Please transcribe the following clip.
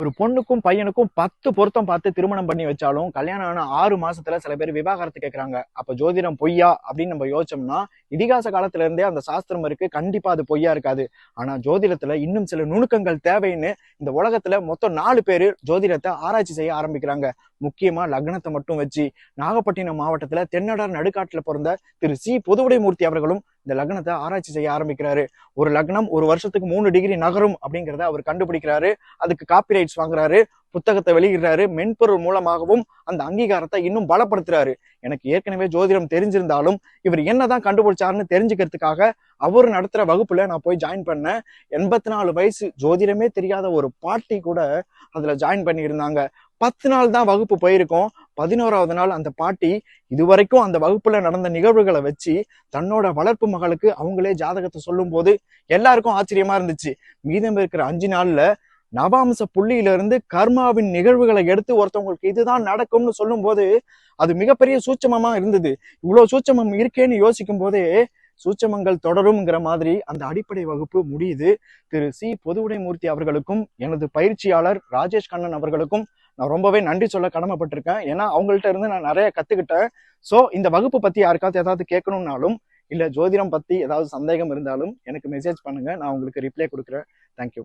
ஒரு பொண்ணுக்கும் பையனுக்கும் பத்து பொருத்தம் பார்த்து திருமணம் பண்ணி வச்சாலும் கல்யாணம் ஆன ஆறு மாசத்துல சில பேர் விவாகரத்து கேட்கறாங்க அப்ப ஜோதிடம் பொய்யா அப்படின்னு நம்ம யோசிச்சோம்னா இதிகாச காலத்துல இருந்தே அந்த சாஸ்திரம் இருக்கு. கண்டிப்பா அது பொய்யா இருக்காது. ஆனா ஜோதிடத்துல இன்னும் சில நுணுக்கங்கள் தேவைன்னு இந்த உலகத்துல மொத்தம் நாலு பேர் ஜோதிடத்தை ஆராய்ச்சி செய்ய ஆரம்பிக்கிறாங்க. முக்கியமா லக்னத்தை மட்டும் வச்சு நாகப்பட்டினம் மாவட்டத்துல தென்னடார் நடுக்காட்டுல பிறந்த திரு சி. புதுவுடைமூர்த்தி அவர்களும் இந்த லக்னத்தை ஆராய்ச்சி செய்ய ஆரம்பிக்கிறாரு. ஒரு லக்னம் ஒரு வருஷத்துக்கு மூணு டிகிரி நகரும் அப்படிங்கிறத அவர் கண்டுபிடிக்கிறாரு. அதுக்கு காப்பிரைட்ஸ் வாங்குறாரு. புத்தகத்தை வெளியிடுறாரு. மென்பொருள் மூலமாகவும் அந்த அங்கீகாரத்தை இன்னும் பலப்படுத்துறாரு. எனக்கு ஏற்கனவே ஜோதிடம் தெரிஞ்சிருந்தாலும் இவர் என்னதான் கண்டுபிடிச்சாருன்னு தெரிஞ்சுக்கிறதுக்காக அவர் நடத்துற வகுப்புல நான் போய் ஜாயின் பண்ணேன். எண்பத்தி நாலு வயசு ஜோதிடமே தெரியாத ஒரு பாட்டி கூட அதுல ஜாயின் பண்ணியிருந்தாங்க. பத்து நாள் தான் வகுப்பு போயிருக்கோம். பதினோராவது நாள் அந்த பாட்டி இதுவரைக்கும் அந்த வகுப்புல நடந்த நிகழ்வுகளை வச்சு தன்னோட வளர்ப்பு மகளுக்கு அவங்களே ஜாதகத்தை சொல்லும் போது எல்லாருக்கும் ஆச்சரியமா இருந்துச்சு. மீதம் இருக்கிற அஞ்சு நாள்ல நவாம்ச புள்ளியில இருந்து கர்மாவின் நிகழ்வுகளை எடுத்து ஒருத்தவங்களுக்கு இதுதான் நடக்கும்னு சொல்லும் போது அது மிகப்பெரிய சூட்சமமா இருந்தது. இவ்வளவு சூட்சமம் இருக்கேன்னு யோசிக்கும் போதே சூட்சமங்கள் தொடரும்ங்கிற மாதிரி அந்த அடிப்படை வகுப்பு முடியுது. திரு சி பொதுவுடைமூர்த்தி அவர்களுக்கும் எனது பயிற்சியாளர் ராஜேஷ் கண்ணன் அவர்களுக்கும் நான் ரொம்பவே நன்றி சொல்ல கடமைப்பட்டிருக்கேன். ஏன்னா அவங்கள்ட்ட இருந்து நான் நிறைய கத்துக்கிட்டேன். ஸோ இந்த வகுப்பு பத்தி யாருக்காவது ஏதாவது கேட்கணும்னாலும் இல்ல ஜோதிடம் பத்தி ஏதாவது சந்தேகம் இருந்தாலும் எனக்கு மெசேஜ் பண்ணுங்க. நான் உங்களுக்கு ரிப்ளை கொடுக்குறேன். தேங்க்யூ